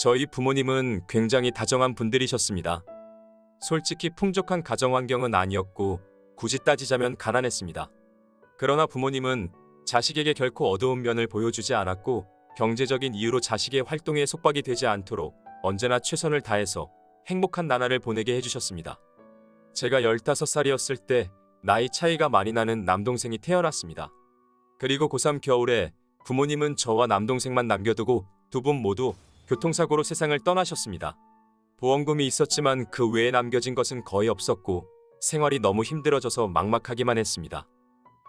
저희 부모님은 굉장히 다정한 분들이셨습니다. 솔직히 풍족한 가정 환경은 아니었고 굳이 따지자면 가난했습니다. 그러나 부모님은 자식에게 결코 어두운 면을 보여주지 않았고 경제적인 이유로 자식의 활동에 속박이 되지 않도록 언제나 최선을 다해서 행복한 나날을 보내게 해주셨습니다. 제가 15살이었을 때 나이 차이가 많이 나는 남동생이 태어났습니다. 그리고 고3 겨울에 부모님은 저와 남동생만 남겨두고 두 분 모두 교통사고로 세상을 떠나셨습니다. 보험금이 있었지만 그 외에 남겨진 것은 거의 없었고 생활이 너무 힘들어져서 막막하기만 했습니다.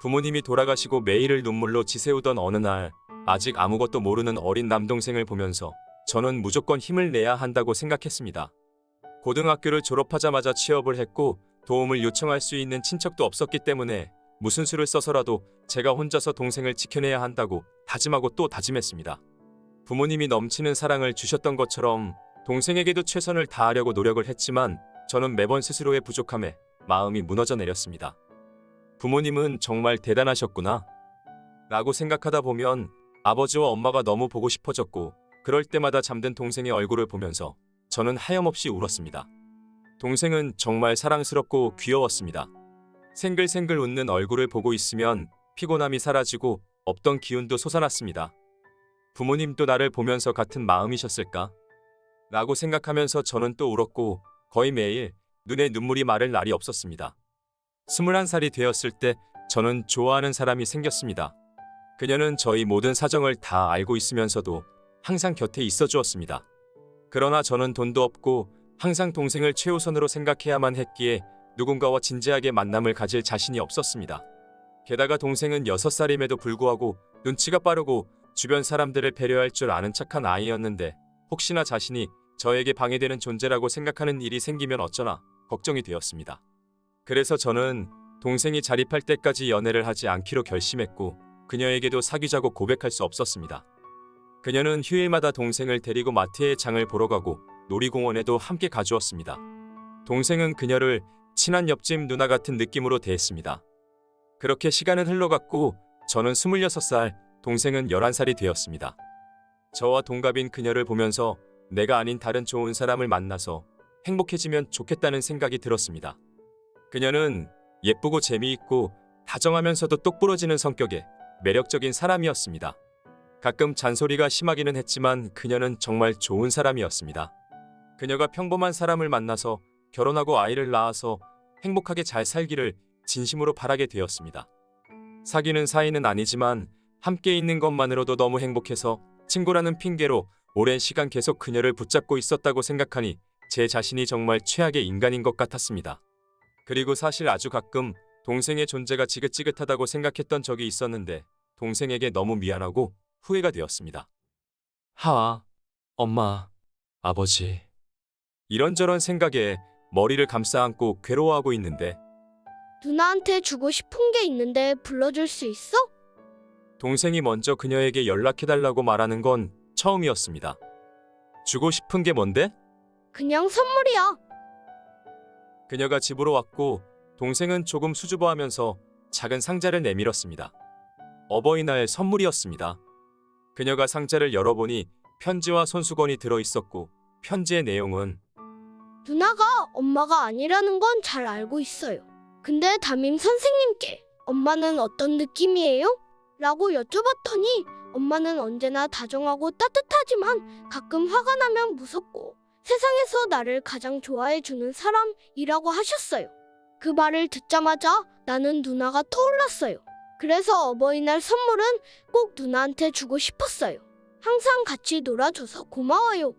부모님이 돌아가시고 매일을 눈물로 지새우던 어느 날 아직 아무것도 모르는 어린 남동생을 보면서 저는 무조건 힘을 내야 한다고 생각했습니다. 고등학교를 졸업하자마자 취업을 했고 도움을 요청할 수 있는 친척도 없었기 때문에 무슨 수를 써서라도 제가 혼자서 동생을 지켜내야 한다고 다짐하고 또 다짐했습니다. 부모님이 넘치는 사랑을 주셨던 것처럼 동생에게도 최선을 다하려고 노력을 했지만 저는 매번 스스로의 부족함에 마음이 무너져 내렸습니다. 부모님은 정말 대단하셨구나. 라고 생각하다 보면 아버지와 엄마가 너무 보고 싶어졌고 그럴 때마다 잠든 동생의 얼굴을 보면서 저는 하염없이 울었습니다. 동생은 정말 사랑스럽고 귀여웠습니다. 생글생글 웃는 얼굴을 보고 있으면 피곤함이 사라지고 없던 기운도 솟아났습니다. 부모님도 나를 보면서 같은 마음이셨을까? 라고 생각하면서 저는 또 울었고 거의 매일 눈에 눈물이 마를 날이 없었습니다. 21살이 되었을 때 저는 좋아하는 사람이 생겼습니다. 그녀는 저희 모든 사정을 다 알고 있으면서도 항상 곁에 있어 주었습니다. 그러나 저는 돈도 없고 항상 동생을 최우선으로 생각해야만 했기에 누군가와 진지하게 만남을 가질 자신이 없었습니다. 게다가 동생은 6살임에도 불구하고 눈치가 빠르고 주변 사람들을 배려할 줄 아는 착한 아이였는데 혹시나 자신이 저에게 방해되는 존재라고 생각하는 일이 생기면 어쩌나 걱정이 되었습니다. 그래서 저는 동생이 자립할 때까지 연애를 하지 않기로 결심했고 그녀에게도 사귀자고 고백할 수 없었습니다. 그녀는 휴일마다 동생을 데리고 마트에 장을 보러 가고 놀이공원에도 함께 가주었습니다. 동생은 그녀를 친한 옆집 누나 같은 느낌으로 대했습니다. 그렇게 시간은 흘러갔고 저는 26살, 동생은 11살이 되었습니다. 저와 동갑인 그녀를 보면서 내가 아닌 다른 좋은 사람을 만나서 행복해지면 좋겠다는 생각이 들었습니다. 그녀는 예쁘고 재미있고 다정하면서도 똑부러지는 성격의 매력적인 사람이었습니다. 가끔 잔소리가 심하기는 했지만 그녀는 정말 좋은 사람이었습니다. 그녀가 평범한 사람을 만나서 결혼하고 아이를 낳아서 행복하게 잘 살기를 진심으로 바라게 되었습니다. 사귀는 사이는 아니지만 함께 있는 것만으로도 너무 행복해서 친구라는 핑계로 오랜 시간 계속 그녀를 붙잡고 있었다고 생각하니 제 자신이 정말 최악의 인간인 것 같았습니다. 그리고 사실 아주 가끔 동생의 존재가 지긋지긋하다고 생각했던 적이 있었는데 동생에게 너무 미안하고 후회가 되었습니다. 하아, 엄마, 아버지. 이런저런 생각에 머리를 감싸 안고 괴로워하고 있는데 누나한테 주고 싶은 게 있는데 불러줄 수 있어? 동생이 먼저 그녀에게 연락해달라고 말하는 건 처음이었습니다. 주고 싶은 게 뭔데? 그냥 선물이야. 그녀가 집으로 왔고 동생은 조금 수줍어하면서 작은 상자를 내밀었습니다. 어버이날 선물이었습니다. 그녀가 상자를 열어보니 편지와 손수건이 들어 있었고 편지의 내용은 누나가 엄마가 아니라는 건 잘 알고 있어요. 근데 담임 선생님께 엄마는 어떤 느낌이에요? 라고 여쭤봤더니 엄마는 언제나 다정하고 따뜻하지만 가끔 화가 나면 무섭고 세상에서 나를 가장 좋아해 주는 사람이라고 하셨어요. 그 말을 듣자마자 나는 누나가 떠올랐어요. 그래서 어버이날 선물은 꼭 누나한테 주고 싶었어요. 항상 같이 놀아줘서 고마워요.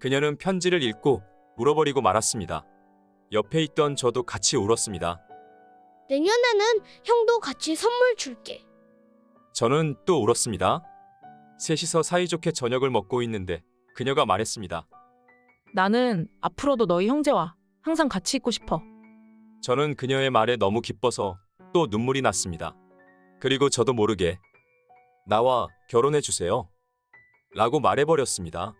그녀는 편지를 읽고 울어버리고 말았습니다. 옆에 있던 저도 같이 울었습니다. 내년에는 형도 같이 선물 줄게. 저는 또 울었습니다. 셋이서 사이좋게 저녁을 먹고 있는데 그녀가 말했습니다. 나는 앞으로도 너희 형제와 항상 같이 있고 싶어. 저는 그녀의 말에 너무 기뻐서 또 눈물이 났습니다. 그리고 저도 모르게 나와 결혼해 주세요. 라고 말해버렸습니다.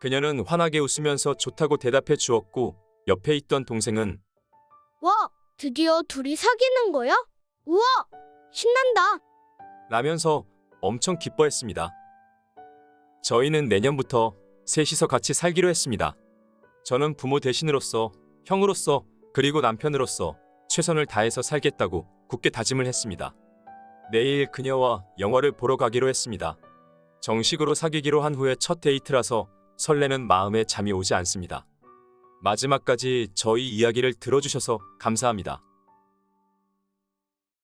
그녀는 환하게 웃으면서 좋다고 대답해 주었고 옆에 있던 동생은 와, 드디어 둘이 사귀는 거야? 우와, 신난다. 라면서 엄청 기뻐했습니다. 저희는 내년부터 셋이서 같이 살기로 했습니다. 저는 부모 대신으로서, 형으로서, 그리고 남편으로서 최선을 다해서 살겠다고 굳게 다짐을 했습니다. 내일 그녀와 영화를 보러 가기로 했습니다. 정식으로 사귀기로 한 후에 첫 데이트라서 설레는 마음에 잠이 오지 않습니다. 마지막까지 저희 이야기를 들어주셔서 감사합니다.